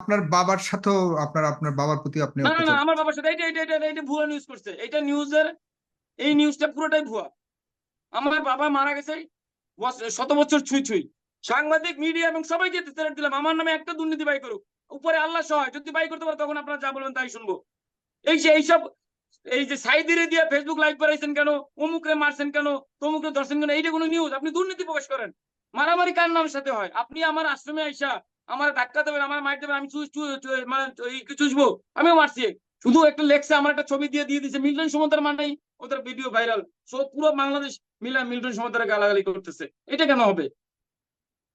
আপনার বাবার সাথেও আপনার আপনার বাবার প্রতি আপনি না না আমার বাবার সাথে এইটা এইটা এইটা এইটা ভুয়া নিউজ করছে। এইটা নিউজের এই নিউজটা পুরোটাই ভুয়া। আমার বাবা মারা গেছে শত বছর ছুঁই ছুঁই। সাংবাদিক মিডিয়া এবং সবাইকে থ্রেট দিলাম। আমার নামে একটা দুর্নীতি বাই করুক। উপরে আল্লাহ সহায়। যদি বাই করতে পারে তখন আপনারা যা বলবেন তাই শুনব। এই যে এইসব এই যে সাইদিরে দিয়ে ফেসবুক লাইভ করাইছেন কেন? অমুকরে মারছেন কেন? তমুকরে ধরছেন কেন? এইটা কোনো নিউজ আপনি দুর্নীতি প্রকাশ করেন। মারামারি কার নামের সাথে হয়? আপনি আমার আশ্রমে আইসা আমার ধাক্কা দেবেন, আমার মার দেবেন, আমি মানে চুষবো? আমিও মারছি। শুধু একটা লেখছে আমার একটা ছবি দিয়ে দিয়ে দিছে মিল্টন সমুদ্রের মানেই ওদের ভিডিও ভাইরাল সো পুরো বাংলাদেশ মিলা মিল্টন সমুদ্রের গালাগালি করতেছে। এটা কেন হবে?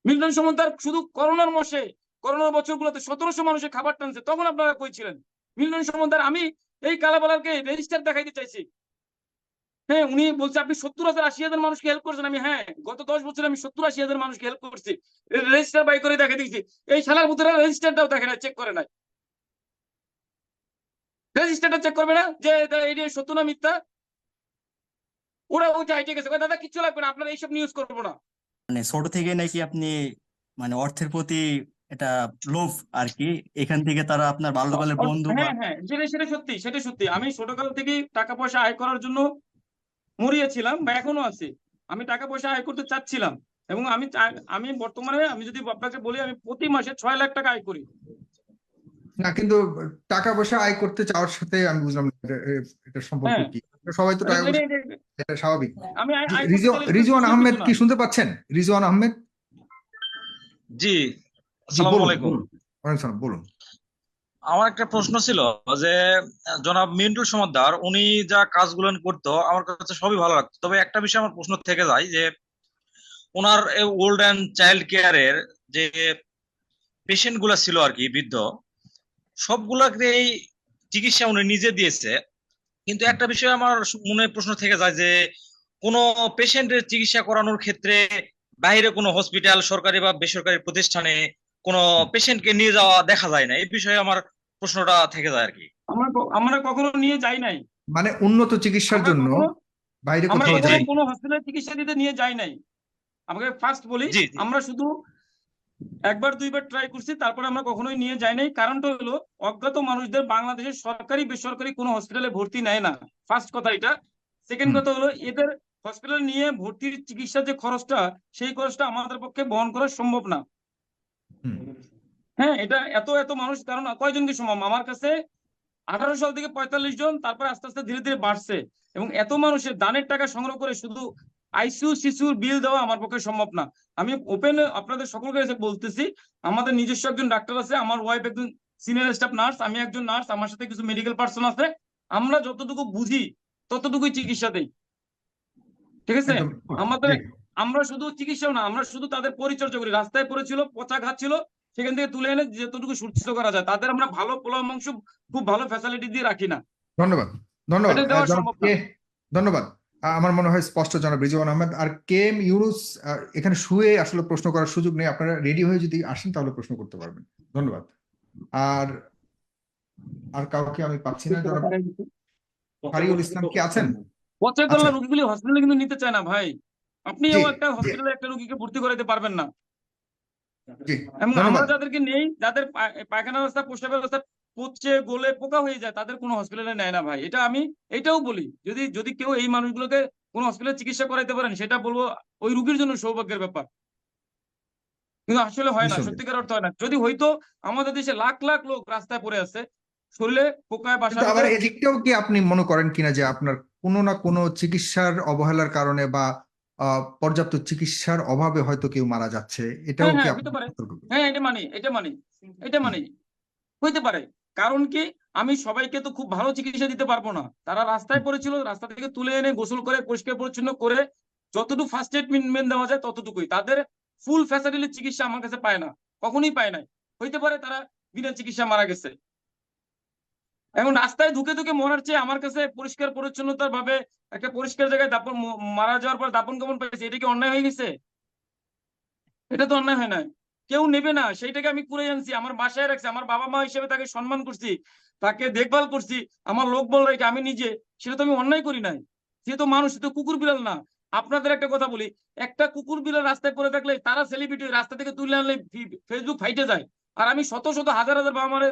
মিল্টন সমুদ্র শুধু করোনার মাসে করোনার বছরগুলোতে সতেরোশো মানুষের খাবার টানছে, তখন আপনারা কইছিলেন মিল্টন সমতার আমি এই কালাবালারকে রেজিস্টার দেখাইতে চাইছি। হ্যাঁ উনি বলছে আপনি সত্তর হাজার আশি হাজার মানুষকে হেল্প করছেন। আমি হ্যাঁ গত দশ বছরে আমি সত্তর আশি হাজার মানুষকে হেল্প করছি। রেজিস্টার বাই করে দেখে দিয়েছি এই শালার ভিতরে রেজিস্টারটাও দেখে না চেক করে নাই। রেজিস্টারটা চেক করবে না যে এটা সত্য না মিথ্যা? ওরা ওই চাইটে গেছে। দাদা কিচ্ছু লাগবে না আপনারা এইসব নিউজ করব না। মানে ছোট থেকে নাকি আপনি মানে অর্থের প্রতি এটা লোভ আর কি? এখান থেকে তারা আপনার বাল্যকালের বন্ধু হ্যাঁ হ্যাঁ সেটা সেটা সত্যি সেটা সত্যি। আমি ছোটকাল থেকে টাকা পয়সা আয় করার জন্য মরিয়েছিলাম বা এখনও আছি। আমি টাকা পয়সা আয় করতে চাচ্ছিলাম এবং আমি আমি বর্তমানে আমি যদি আপনাকে বলি আমি প্রতি মাসে ছয় লাখ টাকা আয় করি। না কিন্তু টাকা পয়সা আয় করতে চাওয়ার সাথে আমি বুঝলাম এটা সম্পর্ক হ্যাঁ। কি? সবাই তো টাকা এটা- স্বাভাবিক। আমি আয় করতে রিজওয়ান আহমেদ কি শুনতে পাচ্ছেন? রিজওয়ান আহমেদ? জি আসসালামু বলুন, আলাইকুম বলুন। আমার একটা প্রশ্ন ছিল যে, জনাব মিন্টু সমাদ্দার, উনি যা কাজগুলো করতো, আমার কাছে সবই ভালো লাগতো। তবে একটা বিষয় আমার প্রশ্ন থেকে যায় যে ওনার ওল্ড অ্যান্ড চাইল্ড কেয়ারের যে পেশেন্টগুলা ছিল আর কি, বৃদ্ধ সবগুলাকেই চিকিৎসা উনি নিজে দিয়েছে। কিন্তু একটা বিষয় আমার মনে প্রশ্ন থেকে যায় যে, কোনো পেশেন্টের চিকিৎসা করানোর ক্ষেত্রে বাইরে কোনো হসপিটাল, সরকারি বা বেসরকারি প্রতিষ্ঠানে কোনো পেশেন্টকে নিয়ে যাওয়া দেখা যায় না। এই বিষয়ে আমার প্রশ্নটা থেকে যায় আর কি আমরা আমরা কখনো নিয়ে যাই নাই। মানে উন্নত চিকিৎসার জন্য বাইরে আমরা কোথাও যাই। কোনো হসপিটালে চিকিৎসা দিতে নিয়ে যাই নাই। আমাকে ফার্স্ট বলি। আমরা শুধু একবার দুইবার ট্রাই করছি তারপরে আমরা কখনোই নিয়ে যাই নাই। কারণটা হলো অজ্ঞাত মানুষদের বাংলাদেশের সরকারি বেসরকারি কোনো হসপিটালে ভর্তি নেয় না। ফার্স্ট কথা এটা। সেকেন্ড কথা হলো এদের হসপিটালে নিয়ে ভর্তির চিকিৎসার যে খরচটা সেই খরচটা আমাদের পক্ষে বহন করা সম্ভব না। হ্যাঁ এটা এত এত মানুষ কারণ কয়জনকে সম্ভব আমার কাছে আঠারো সাল থেকে পঁয়তাল্লিশ জন তারপরে আস্তে আস্তে ধীরে ধীরে বাড়ছে। এবং এত মানুষের দানের টাকা সংগ্রহ করে শুধু আইসিইউ শিশুর বিল দেওয়া আমার পক্ষে সম্ভব না। আমি ওপেন আপনাদের সকলকে এসে বলতেছি আমাদের নিজস্ব একজন ডাক্তার আছে আমার ওয়াইফ একজন সিনিয়র স্টাফ নার্স আমি একজন নার্স আমার সাথে কিছু মেডিকেল পার্সন আছে। আমরা যতটুকু বুঝি ততটুকুই চিকিৎসা দেই। ঠিক আছে? আমাদের আমরা শুধু চিকিৎসাও না আমরা শুধু তাদের পরিচর্যা করি। রাস্তায় পড়েছিল পচা ঘাত ছিল সেখান থেকে তুলে এনে যতটুকু সুস্থ করা যায় তাদের আমরা ভালো পোলাও মাংস খুব ভালো ফ্যাসিলিটি দিয়ে রাখি না। ধন্যবাদ ধন্যবাদ। ধন্যবাদ। আমার মনে হয় স্পষ্ট জনাব রিজওয়ান আহমেদ। আর কে এম ইউনুস এখানে শুয়ে আসলে প্রশ্ন করার সুযোগ নেই। আপনারা রেডি হয়ে যদি আসেন তাহলে প্রশ্ন করতে পারবেন। ধন্যবাদ। আর আর কাউকে আমি পাচ্ছি না জনাব? ফারিউল ইসলাম কি আছেন? পচা আচ্ছা। রোগীগুলি হসপিটালে কিন্তু নিতে চায় না ভাই। আপনি একটা হসপিটালে একটা রোগীকে ভর্তি করাতে পারবেন না। আমরা যাদেরকে নেই যাদের পায়খানা ব্যবস্থা প্রস্রাব ব্যবস্থা পচে গলে পোকা হয়ে যায় তাদের কোনো হসপিটালে নেয় না ভাই। এটা আমি এটাও বলি যদি যদি কেউ এই মানুষগুলোকে কোনো হসপিটালে চিকিৎসা করাইতে পারেন সেটা বলব ওই রুগীর জন্য সৌভাগ্যের ব্যাপার। কিন্তু আসলে হয় না সত্যিকার অর্থ হয় না। যদি হয়তো আমাদের দেশে লাখ লাখ লোক রাস্তায় পড়ে আছে শরীরে পোকায় বাসা আবার এদিকটাও কি আপনি মনে করেন কিনা যে আপনার কোনো না কোনো চিকিৎসার অবহেলার কারণে বা পর্যাপ্ত চিকিৎসার অভাবে হয়তো কেউ মারা যাচ্ছে। এটাও হ্যাঁ, কি হ্যাঁ। হ্যাঁ এটা মানি এটা মানি এটা মানি। হইতে পারে। কারণ কি আমি সবাইকে তো খুব ভালো চিকিৎসা দিতে পারব না। তারা রাস্তায় পড়েছিল রাস্তা থেকে তুলে এনে গোসল করে পরিষ্কার পরিচ্ছন্ন করে যতটুকু ফার্স্ট এড ট্রিটমেন্ট দেওয়া যায় ততটুকুই। তাদের ফুল ফ্যাসিলিটি চিকিৎসা আমার কাছে পায় না কখনোই পায় নাই। হইতে পারে তারা বিনা চিকিৎসা মারা গেছে। এখন রাস্তায় ঢুকে ঢুকে মরার চেয়ে আমার কাছে পরিষ্কার পরিচ্ছন্নতার ভাবে একটা পরিষ্কার জায়গায় দাপন মারা যাওয়ার পর দাপন কাপন পাইছে এটা কি অন্যায় হয়ে গেছে? এটা তো অন্যায় হয় না কেউ নেবে না, সেইটাকে আমি কুড়ে আনছি, আমার বাসায় রাখছি, আমার বাবা মা হিসেবে তাকে সম্মান করছি, তাকে দেখভাল করছি, আমার লোক বল রেখে আমি নিজে, সেটা তো আমি অন্যায় করি নাই। সে তো মানুষ তো কুকুর বিড়াল না। আপনাদের একটা কথা বলি, একটা কুকুর বিড়াল রাস্তায় পড়ে থাকলে তারা সেলিব্রিটি রাস্তা থেকে তুলে আনলে ফেসবুক ফাইটে যায়। আর আমি শত শত হাজার হাজার বাবা মারে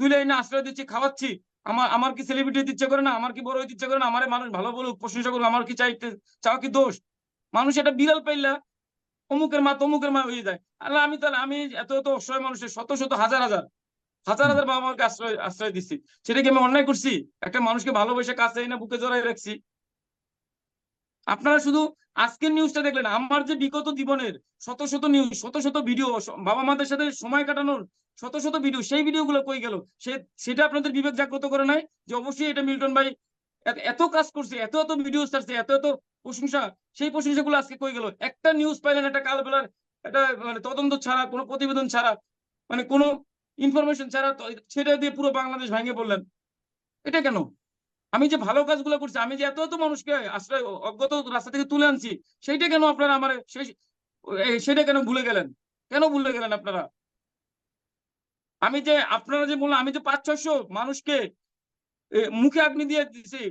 তুলে এনে আশ্রয় দিচ্ছি, খাওয়াচ্ছি। আমার আমার কি সেলিব্রিটি ইচ্ছে করে না? আমার কি বড় দিচ্ছে করে না? আমার মানুষ ভালো বলুক, প্রশংসা করুক, আমার কি চাইতে, চাওয়া কি দোষ? মানুষ এটা বিড়াল পাইলা, অমুকের মা তমুকের মা হয়ে যায়। আল্লাহ, আমি তাহলে, আমি এত এত অসহায় মানুষের শত শত, হাজার হাজার হাজার হাজার বাবা মাকে আশ্রয় আশ্রয় দিচ্ছি সেটা কি আমি অন্যায় করছি? একটা মানুষকে ভালোবেসে কাছে এনে বুকে জড়াই রাখছি? আপনারা শুধু আজকের নিউজটা দেখলেন, আমার যে বিগত জীবনের শত শত নিউজ শত শত ভিডিও বাবা মাদের সাথে সময় কাটানোর শত শত ভিডিও সেই ভিডিওগুলো কই গেল? সে, সেটা আপনাদের বিবেক জাগ্রত করে নাই যে অবশ্যই এটা মিল্টন ভাই এত- কাজ করছে, এত এত ভিডিও ছাড়ছে, এত এত প্রশংসা, সেই প্রশংসাগুলো আজকে কই গেল? একটা নিউজ পাইলেন, একটা কাল বেলার একটা মানে তদন্ত ছাড়া, কোনো প্রতিবেদন ছাড়া মানে কোনো ইনফরমেশন ছাড়া সেটা দিয়ে পুরো বাংলাদেশ ভেঙে পড়লেন। এটা কেন? আমি যে ভালো কাজগুলো করছি, আমি যে এত এত মানুষকে আশ্রয়, অজ্ঞত রাস্তা থেকে তুলে আনছি, সেইটা কেন আপনারা আমার সেটা কেন ভুলে গেলেন? কেন ভুলে গেলেন আপনারা? আমি যে আপনারা যে বললেন, আমি যে পাঁচ, ছয়শো মানুষকে মুখে আগ্নি দিয়ে দিছি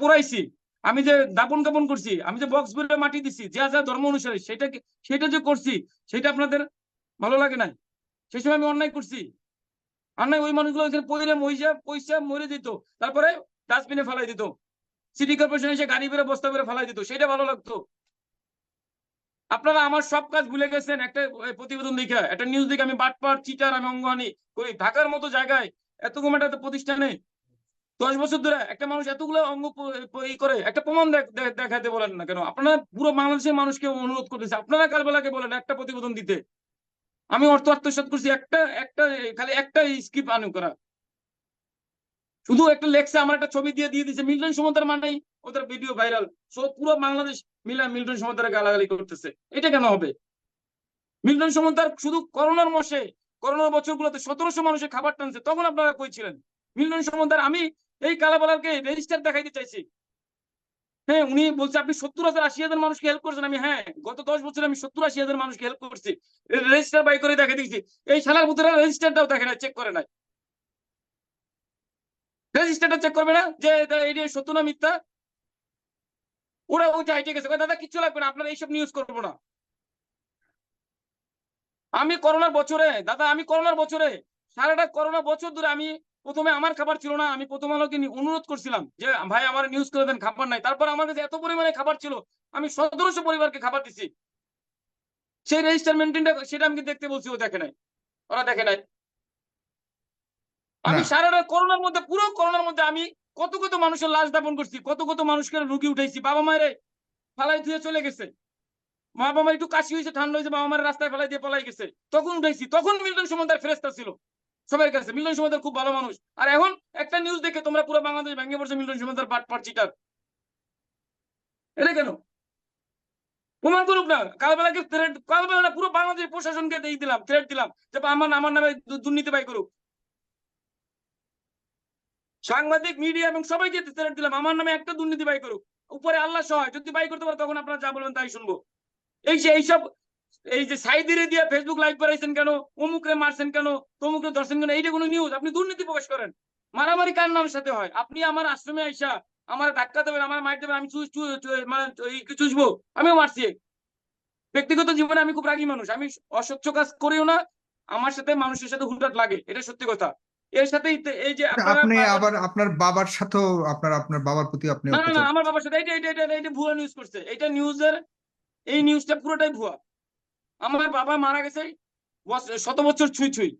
পোড়াইছি আমি যে দাপন কাপন করছি, আমি যে বক্স বেরোয় মাটি দিছি, যা যা ধর্ম অনুসারে সেটা সেটা যে করছি, সেটা আপনাদের ভালো লাগে না সেই সময় আমি অন্যায় করছি। অন্যায় ওই মানুষগুলো পয়রা মহিষা পয়সা মরে দিত তারপরে ডাস্টবিনে ফেলাই দিত। সিটি কর্পোরেশন এসে গাড়ি বেড়ে বস্তা বেড়ে ফেলাই দিত। সেটা ভালো লাগতো। আপনারা আমার সব কাজ ভুলে গেছেন। একটা প্রতিবেদন দেখে একটা নিউজ দেখে আমি বাটপার, চিটার, আমি অঙ্গহানি করি। ঢাকার মতো জায়গায় এতকম একটা প্রতিষ্ঠানে। দশ বছর ধরে একটা মানুষ এতগুলো অঙ্গ করে, একটা প্রমাণ দেখাতে বলেন না কেন? আপনারা পুরো বাংলাদেশের মানুষকে অনুরোধ করতেছে। আপনারা কালবেলাকে বলেন একটা প্রতিবেদন দিতে। আমি অর্থ আত্মসাৎ করছি, একটা একটা, খালি একটা স্ক্রিপ্ট আনু করা শুধু একটা লেখছে আমার একটা ছবি দিয়ে দিয়ে দিছে মিল্টন সমুদ্র মানেই ওদের ভিডিও ভাইরাল সো পুরো বাংলাদেশ মিলা মিল্টন সমুদ্র গালাগালি করতেছে। এটা কেন হবে? মিল্টন সমুদ্র শুধু করোনার মাসে করোনার বছরগুলোতে সতেরোশো মানুষের খাবার টানছে, তখন আপনারা কই ছিলেন? মিল্টন সমুদ্র আমি এই কালাবালারকে রেজিস্টার দেখাইতে চাইছি। হ্যাঁ উনি বলছে, আপনি সত্তর হাজার, আশি হাজার মানুষকে হেল্প করছেন। আমি হ্যাঁ গত দশ বছর আমি সত্তর আশি হাজার মানুষকে হেল্প করছি। রেজিস্টার বাই করে দেখে দিয়েছি। এই শালার ভিতরে রেজিস্টারটাও দেখে না চেক করে নাই। রেজিস্টারটা চেক করবে না? যে এটা সত্য না মিথ্যা? ওরা ওই চাইতে গেছে। দাদা, কিচ্ছু লাগবে না, আপনারা এইসব নিউজ করব না। আমি করোনার বছরে, দাদা, আমি করোনার বছরে, সারাটা করোনা বছর ধরে আমি প্রথমে আমার খাবার ছিল না, আমি প্রথম আলোকে অনুরোধ করছিলাম যে, ভাই, আমার নিউজ করে দেন, খাবার নাই। তারপর আমার কাছে এত পরিমাণে খাবার ছিল, আমি সতেরোশো পরিবারকে খাবার দিছি। সেই রেজিস্টার মেনটেনটা সেটা আমি দেখতে বলছি, ও দেখে নাই। ওরা দেখে নাই। আমি না। সারাটা করোনার মধ্যে পুরো করোনার মধ্যে আমি কত কত মানুষের লাশ দাপন করছি কত কত মানুষকে রুগী উঠাইছি বাবা মায়ের ফালাই ধুয়ে চলে গেছে। মা বাবা একটু কাশি হয়েছে ঠান্ডা হয়েছে বাবা মায়ের রাস্তায় ফেলাই দিয়ে পলাই গেছে। তখন উঠাইছি তখন মিল্টন সমুদ্রের ফেরেস্তা ছিল সবার কাছে। মিল্টন সমুদ্র খুব ভালো মানুষ। আর এখন একটা নিউজ দেখে তোমরা পুরো বাংলাদেশ ভেঙে পড়ছে মিল্টন সমুদ্রের পাট পাট এটা কেন? প্রমাণ করুক না। কালবেলাকে থ্রেট কালবেলা পুরো বাংলাদেশ প্রশাসনকে দিয়ে দিলাম থ্রেট দিলাম যে আমার আমার নামে দুর্নীতি বাই করুক। সাংবাদিক মিডিয়া এবং সবাইকে থ্রেট দিলাম। আমার নামে একটা দুর্নীতি বাই করুক। উপরে আল্লাহ সহায় যদি বাই করতে পারে, তখন আপনারা যা বলবেন তাই শুনব। এই যে এইসব, এই যে সাইদিরে দিয়ে ফেসবুক লাইভ করাইছেন কেন? অমুকরে মারছেন কেন? তমুকরে ধরছেন কেন? এইটা কোনো নিউজ আপনি দুর্নীতি প্রকাশ করেন। মারামারি কার নামের সাথে হয়? আপনি আমার আশ্রমে আইসা আমার ধাক্কা দেবেন, আমার মার দেবেন, আমি মানে চুষবো আমিও মারছি। ব্যক্তিগত জীবনে আমি খুব রাগী মানুষ। আমি অস্বচ্ছ কাজ করিও না। আমার সাথে মানুষের সাথে হুটহাট লাগে। এটা সত্যি কথা। এর সাথে এই যে আপনি আবার আপনার বাবার সাথেও আপনার আপনার বাবার প্রতি আপনি না না আমার বাবার সাথে এইটা এইটা এইটা ভুয়া নিউজ করছে এটা নিউজের এই নিউজটা পুরোটাই ভুয়া। আমার বাবা মারা গেছে শত বছর ছুঁই ছুঁই।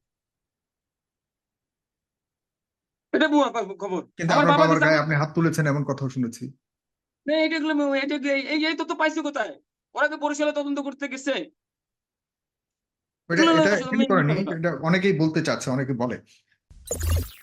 এটা ভুয়া খবর। কিন্তু আমার বাবার গায়ে আপনি হাত তুলেছেন এমন কথাও শুনেছি। না, এইটা গুলো এটা এই এই তথ্য পাইছি কোথায়? ওরা কি বরিশালে তদন্ত করতে গেছে? এটা এটা। এটা অনেকেই বলতে চাচ্ছে অনেকে বলে। Thank you.